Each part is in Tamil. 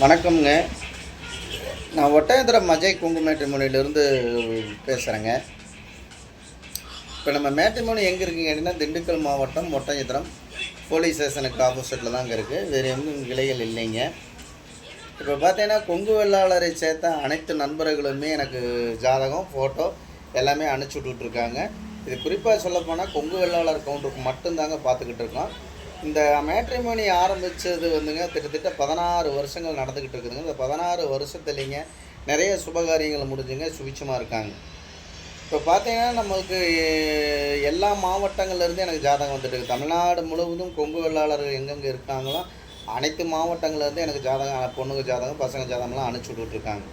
வணக்கம்ங்க. நான் ஒட்டயந்திரம் அஜய் குங்கு மேட்ரிமோனியிலேருந்து பேசுகிறேங்க இப்போ நம்ம மேட்ரிமோனி எங்கே இருக்குங்க அப்படின்னா திண்டுக்கல் மாவட்டம் ஒட்டயந்திரம் போலீஸ் ஸ்டேஷனுக்கு ஆப்போசிட்டில் தாங்க இருக்குது வேறு எங்கும் கிளைகள் இல்லைங்க. இப்போ பார்த்தீங்கன்னா கொங்கு வெள்ளாளரை சேர்த்த அனைத்து நண்பர்களுமே எனக்கு ஜாதகம் ஃபோட்டோ எல்லாமே அனுப்பிச்சி விட்டுட்ருக்காங்க இது குறிப்பாக சொல்லப்போனால் கொங்கு வெள்ளாளர் கவுண்டருக்கு மட்டும்தாங்க பார்த்துக்கிட்டு இருக்கோம். இந்த மேட்ரிமோனி ஆரம்பித்தது வந்துங்க கிட்டத்தட்ட பதினாறு வருஷங்கள் நடந்துக்கிட்டு இருக்குதுங்க. இந்த பதினாறு வருஷத்துலேங்க நிறைய சுபகாரியங்கள் முடிஞ்சுங்க சுவிச்சமாக இருக்காங்க. இப்போ பார்த்தீங்கன்னா நம்மளுக்கு எல்லா மாவட்டங்கள்லேருந்து எனக்கு ஜாதகம் வந்துட்டு இருக்குது தமிழ்நாடு முழுவதும் கொங்கு வெள்ளாளர்கள் எங்கெங்கே இருக்காங்களோ அனைத்து மாவட்டங்கள்லேருந்து எனக்கு ஜாதகம் பொண்ணுங்க ஜாதகம் பசங்க ஜாதகம்லாம் அனுப்பிச்சி விட்டுட்ருக்காங்க.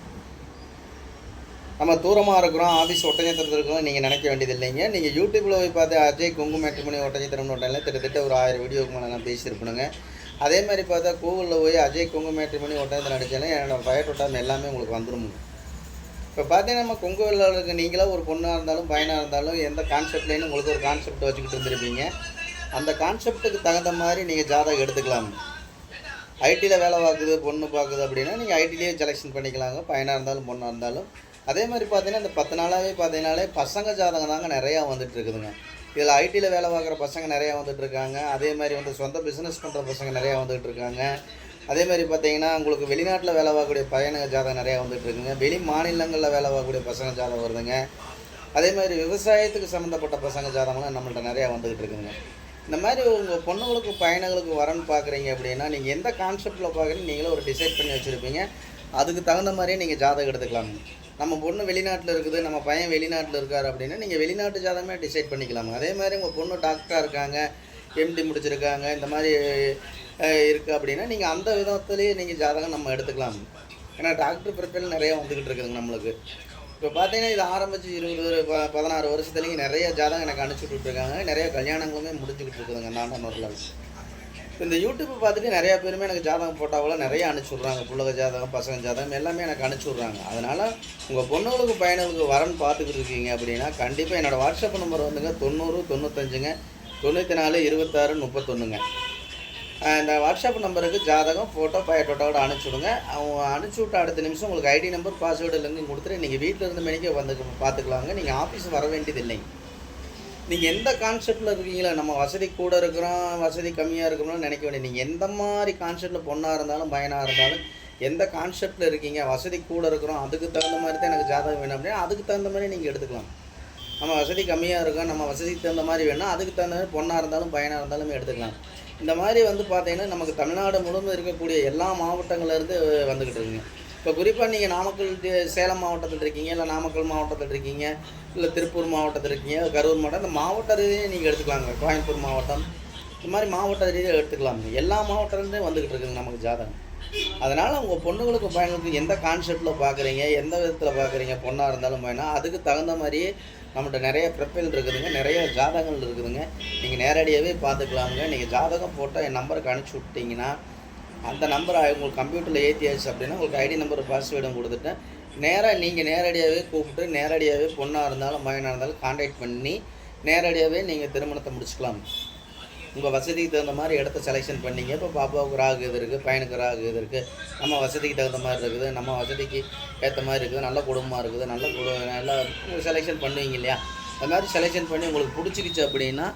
நம்ம தூரமாக இருக்கிறோம் ஆஃபீஸ் ஒட்டஞ்சத்திரத்தில் இருக்கிறோம் நீங்கள் நினைக்க வேண்டியது இல்லைங்க. நீங்கள் யூடியூப்பில் போய் பார்த்து அஜய் குங்கு மேட்ரிமணி ஒட்டஞ்சத்திரம்னு ஒட்டாலே கிட்டத்தட்ட ஒரு ஆயிரம் வீடியோக்கு மேலே நான் பேசியிருப்பேனுங்க. அதே மாதிரி பார்த்தா கூகுளில் போய் அஜய் குங்கு மேட்ரிமணி ஒட்டஞ்சத்திரம் அடித்தாலே என்னோடய பயோட்டோட்டா எல்லாமே உங்களுக்கு வந்துடும் இப்போ பார்த்தீங்கன்னா நம்ம கொங்கு வெள்ளாளருக்கு நீங்களாக ஒரு பொண்ணாக இருந்தாலும் பையனாக இருந்தாலும் எந்த கான்செப்ட்லேன்னு உங்களுக்கு ஒரு கான்செப்ட் வச்சுக்கிட்டு இருந்திருப்பீங்க. அந்த கான்செப்ட்டுக்கு தகுந்த மாதிரி நீங்கள் ஜாதகம் எடுத்துக்கலாம். ஐடியில் வேலை பார்க்குது பொண்ணு பார்க்குது அப்படின்னா நீங்கள் ஐடிலேயே செலெக்ஷன் பண்ணிக்கலாங்க. பையனாக இருந்தாலும் பொண்ணாக இருந்தாலும். அதே மாதிரி பார்த்தீங்கன்னா இந்த பத்து நாளாகவே பார்த்தீங்கன்னாலே பசங்க ஜாதகம் தாங்க நிறையா வந்துட்டு இருக்குதுங்க இதில் ஐடியில் வேலை பார்க்குற பசங்க நிறையா வந்துட்டு இருக்காங்க அதே மாதிரி வந்து சொந்த பிஸ்னஸ் பண்ணுற பசங்க நிறையா வந்துட்டு இருக்காங்க அதே மாதிரி பார்த்தீங்கன்னா உங்களுக்கு வெளிநாட்டில் வேலை பார்க்கக்கூடிய பையனுங்க ஜாதகம் நிறையா வந்துட்டு இருக்குங்க வெளி மாநிலங்களில் வேலை பார்க்கக்கூடிய பசங்க ஜாதகம் வருதுங்க. அதே மாதிரி விவசாயத்துக்கு சம்மந்தப்பட்ட பசங்க ஜாதகம்லாம் நம்மள்ட்ட நிறையா வந்துக்கிட்டு இருக்குங்க இந்த மாதிரி உங்கள் பொண்ணுங்களுக்கு பையனுங்களுக்கு வரன்னு பார்க்குறீங்க அப்படின்னா நீங்கள் எந்த கான்செப்டில் பார்க்குறீங்க நீங்களே ஒரு டிசைட் பண்ணி வச்சுருப்பீங்க. அதுக்கு தகுந்த மாதிரியே நீங்கள் ஜாதகம் எடுத்துக்கலாம் நம்ம பொண்ணு வெளிநாட்டில் இருக்குது நம்ம பையன் வெளிநாட்டில் இருக்கார் அப்படின்னா நீங்கள் வெளிநாட்டு ஜாதகமே டிசைட் பண்ணிக்கலாம்? அதே மாதிரி உங்கள் பொண்ணு டாக்டராக இருக்காங்க எம்டி முடிச்சிருக்காங்க இந்த மாதிரி இருக்குது அப்படின்னா நீங்கள் அந்த விதத்துலேயே நீங்கள் ஜாதகம் நம்ம எடுத்துக்கலாம். ஏன்னா டாக்டர் ப்ரிப்பேர் நிறையா வந்துக்கிட்டு இருக்குதுங்க நம்மளுக்கு. இப்போ பார்த்தீங்கன்னா இது ஆரம்பித்து இருபது ப பதினாறு வருஷத்துலேயும் நிறைய ஜாதகம் எனக்கு அனுப்பிச்சி இருக்காங்க. நிறைய கல்யாணங்களுமே முடிஞ்சுக்கிட்டு இருக்குதுங்க நாண்டானூரில் இந்த யூடியூப்பை பார்த்துட்டு நிறையா பேருமே எனக்கு ஜாதகம் போட்டாவெல்லாம் நிறைய அனுப்பிச்சி விட்றாங்க புள்ளக ஜாதகம் பசங்க ஜாதகம் எல்லாமே எனக்கு அனுப்பிச்சி விட்றாங்க அதனால் உங்கள் பொண்ணுகளுக்கு பையனுக்கு வரன் பார்த்துக்கிட்டு இருக்கீங்க அப்படின்னா கண்டிப்பாக என்னோடய வாட்ஸ்அப் நம்பர் வந்துங்க தொண்ணூறு தொண்ணூத்தஞ்சுங்க தொண்ணூற்றி நாலு இருபத்தாறு முப்பத்தொன்றுங்க இந்த வாட்ஸ்அப் நம்பருக்கு ஜாதகம் ஃபோட்டோ பயோட்டோட்டோட அனுப்பிச்சி விடுங்க அவங்க அனுப்பிச்சி விட்ட அடுத்த நிமிஷம் உங்களுக்கு ஐடி நம்பர் பாஸ்வேர்டு லிங்க் கொடுத்துட்டு நீங்கள் வீட்டில் இருந்த மணிக்கே வந்து பார்த்துக்கலாங்க. நீங்கள் ஆஃபீஸ் வர வேண்டியது இல்லைங்க நீங்கள் எந்த கான்செப்டில் இருக்கீங்களா? நம்ம வசதி கூட இருக்கிறோம் வசதி கம்மியாக இருக்கிறோம்னு நினைக்க வேண்டிய நீங்கள் எந்த மாதிரி கான்செப்டில் பொண்ணாக இருந்தாலும் பையனாக இருந்தாலும் எந்த கான்செப்டில் இருக்கீங்க? வசதி கூட இருக்கிறோம் அதுக்கு தகுந்த மாதிரி தான் எனக்கு ஜாதகம் வேணும் அப்படின்னா அதுக்கு தகுந்த மாதிரி நீங்கள் எடுத்துக்கலாம். நம்ம வசதி கம்மியாக இருக்கோம் நம்ம வசதிக்கு தகுந்த மாதிரி வேணும் அதுக்கு தகுந்த மாதிரி பொண்ணாக இருந்தாலும் பையனாக இருந்தாலும் எடுத்துக்கலாம். இந்த மாதிரி வந்து பார்த்தீங்கன்னா நமக்கு தமிழ்நாடு முழுவதும் இருக்கக்கூடிய எல்லா மாவட்டங்கள்லேருந்து வந்துக்கிட்டு இருக்குங்க. இப்போ குறிப்பாக நீங்கள் நாமக்கல் சேலம் மாவட்டத்தில் இருக்கீங்க இல்லை நாமக்கல் மாவட்டத்தில் இருக்கீங்க இல்லை திருப்பூர் மாவட்டத்தில் இருக்கீங்க கரூர் மாவட்டம் இந்த மாவட்ட ரீதியை நீங்கள் எடுத்துக்கலாங்க கோயம்புத்தூர் மாவட்டம். இந்த மாதிரி மாவட்ட ரீதியாக எடுத்துக்கலாம். எல்லா மாவட்டத்துலேருந்தே வந்துக்கிட்டு இருக்குங்க நமக்கு ஜாதகம். அதனால் உங்கள் பொண்ணுங்களுக்கு பையனுக்கும் எந்த கான்செப்டில் பார்க்குறீங்க எந்த விதத்தில் பார்க்குறீங்க பொண்ணாக இருந்தாலும் பையனா அதுக்கு தகுந்த மாதிரியே நம்மகிட்ட நிறைய ப்ரொஃபைல் இருக்குதுங்க நிறைய ஜாதகங்கள் இருக்குதுங்க. நீங்கள் நேரடியாகவே பார்த்துக்கலாமுங்க நீங்கள் ஜாதகம் போட்டால் என் நம்பருக்கு அனுப்பிச்சி விட்டிங்கன்னா அந்த நம்பரை உங்களுக்கு கம்ப்யூட்டரில் ஏற்றியாச்சு அப்படின்னா உங்களுக்கு ஐடி நம்பர் பாஸ்வேர்டும் கொடுத்துட்டேன் நேராக நீங்கள் நேரடியாகவே கூப்பிட்டு நேரடியாகவே பொண்ணாக இருந்தாலும் பையனாக இருந்தாலும் காண்டாக்ட் பண்ணி நேரடியாகவே நீங்கள் திருமணத்தை முடிச்சுக்கலாம். உங்கள் வசதிக்கு தகுந்த மாதிரி இடத்த செலெக்ஷன் பண்ணிங்க. இப்போ பாப்பாவுக்கு ராகு இது இருக்குது பையனுக்கு ராகு இது இருக்குது நம்ம வசதிக்கு தகுந்த மாதிரி இருக்குது. நம்ம வசதிக்கு ஏற்ற மாதிரி இருக்குது. நல்ல குடும்பமாக இருக்குது. நல்ல குடும்ப நல்லா செலெக்ஷன் பண்ணுவீங்க இல்லையா? அது மாதிரி செலெக்ஷன் பண்ணி உங்களுக்கு பிடிச்சிக்கிச்சு அப்படின்னா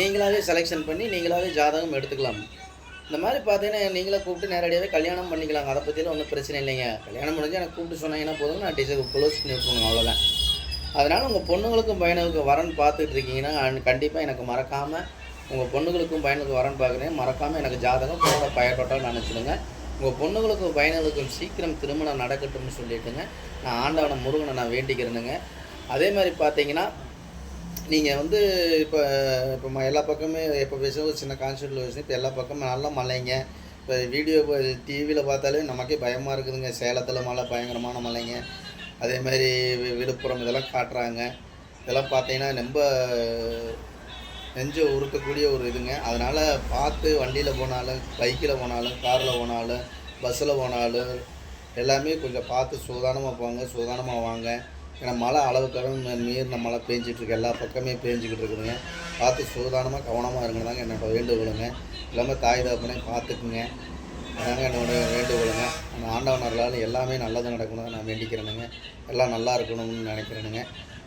நீங்களாகவே செலெக்ஷன் பண்ணி நீங்களாகவே ஜாதகம் எடுத்துக்கலாம். இந்த மாதிரி பார்த்தீங்கன்னா நீங்களே கூப்பிட்டு நேரடியாகவே கல்யாணம் பண்ணிக்கலாங்க. அதை பற்றிலாம் ஒன்றும் பிரச்சனை இல்லைங்க. கல்யாணம் முடிஞ்சு எனக்கு கூப்பிட்டு சொன்னீங்கன்னா போதும். நான் டிசைன் க்ளோஸ் பண்ணி விட்ருங்க அவ்வளோதான் அதனால் உங்கள் பொண்ணுங்களுக்கும் பையனுக்கும் வரன் பார்த்துட்டு இருக்கீங்கன்னா கண்டிப்பாக எனக்கு மறக்காமல் உங்கள் பொண்ணுங்களுக்கும் பையனுக்கும் வரன் பார்க்குறேன் மறக்காமல் எனக்கு ஜாதகம் போட பயப்பட்டாலும் நினச்சிடுங்க. உங்கள் பொண்ணுங்களுக்கும் பையனுக்கும் சீக்கிரம் திருமணம் நடக்கட்டும்னு சொல்லிட்டுங்க நான் ஆண்டவனை முருகனை நான் வேண்டிக்கிறேனுங்க. அதே மாதிரி பார்த்தீங்கன்னா நீங்கள் வந்து இப்போ இப்போ எல்லா பக்கமே எப்போ பேசுவோம் சின்ன கான்செப்டில் பேசுவோம் இப்போ எல்லா பக்கமும் நல்ல மலைங்க இப்போ வீடியோ டிவியில் பார்த்தாலே நமக்கே பயமாக இருக்குதுங்க. சேலத்தில் மழை பயங்கரமான மலைங்க அதே மாதிரி வி- விழுப்புரம் இதெல்லாம் காட்டுறாங்க. இதெல்லாம் பார்த்தீங்கன்னா ரொம்ப நெஞ்சை உருக்கக்கூடிய ஒரு இதுங்க. அதனால் பார்த்து வண்டியில் போனாலும் பைக்கில் போனாலும் காரில் போனாலும் பஸ்ஸில் போனாலும் எல்லாமே கொஞ்சம் பார்த்து சூதானமாக போங்க சூதானமாக வாங்க. ஏன்னா மழை அளவுக்கு நீர் மழை பேஞ்சிட்ருக்கு. எல்லா பக்கமே பேஞ்சிக்கிட்டு இருக்குதுங்க. பார்த்து சூதானமாக கவனமாக இருங்க. தாங்க என்னோட வேண்டுகோளுங்க. எல்லாமே தாய் தகப்பனே பார்த்துக்குங்க. அதாங்க என்னோட வேண்டுகோளுங்க. ஆண்டவன் அருளால் எல்லாமே நல்லது நடக்கணும் நான் வேண்டிக்கிறேனுங்க. எல்லாம் நல்லா இருக்கணும்னு நினைக்கிறேனுங்க.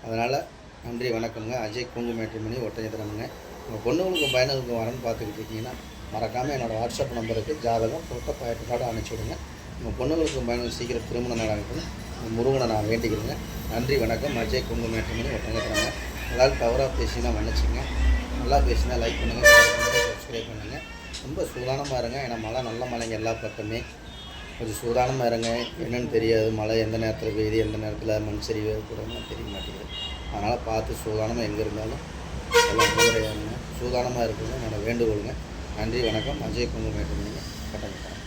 அதனால் நன்றி வணக்கம்ங்க. அஜய் குங்கு மேட்ரிமணி ஒட்டஞ்சத்திரனுங்க உங்கள் பொண்ணுங்களுக்கும் பையனுக்கும் வரேன்னு பார்த்துக்கிட்டு இருக்கீங்கன்னா மறக்காமல் என்னோடய வாட்ஸ்அப் நம்பருக்கு ஜாதகம் ஃபோட்டோ பாயிண்ட் கார்டு அனுப்பிச்சி விடுங்க உங்கள் பொண்ணுங்களுக்கு பயணம் சீக்கிரம் திருமணம் நடக்கணும் முருகனை நான் வேண்டிக்கிறேங்க. நன்றி வணக்கம். அஜய் குங்கு மேட்ரிமணி ஒட்டஞ்சத்திரங்க எல்லாரும் தவறாக பேசினா மன்னிச்சுங்க. நல்லா பேசினா லைக் பண்ணுங்கள் பண்ணுங்கள் சப்ஸ்கிரைப் பண்ணுங்கள் ரொம்ப சூதானமாக இருங்க. ஏன்னா மழை நல்ல மழைங்க எல்லா பக்கமே. கொஞ்சம் சூதானமாக இருங்க. என்னென்னு தெரியாது. மழை எந்த நேரத்தில் பெய்யுது எந்த நேரத்தில் மண் சரிவு ஏற்படும்னு தெரிய மாட்டேங்குது. அதனால் பார்த்து சூதானமாக எங்கே இருந்தாலும் எல்லாம் முறையாருங்க சூதானமாக இருக்குங்க என்னோடய வேண்டுகோளுங்க. நன்றி வணக்கம். அஜய் குங்குமேட்டு கட்டணம்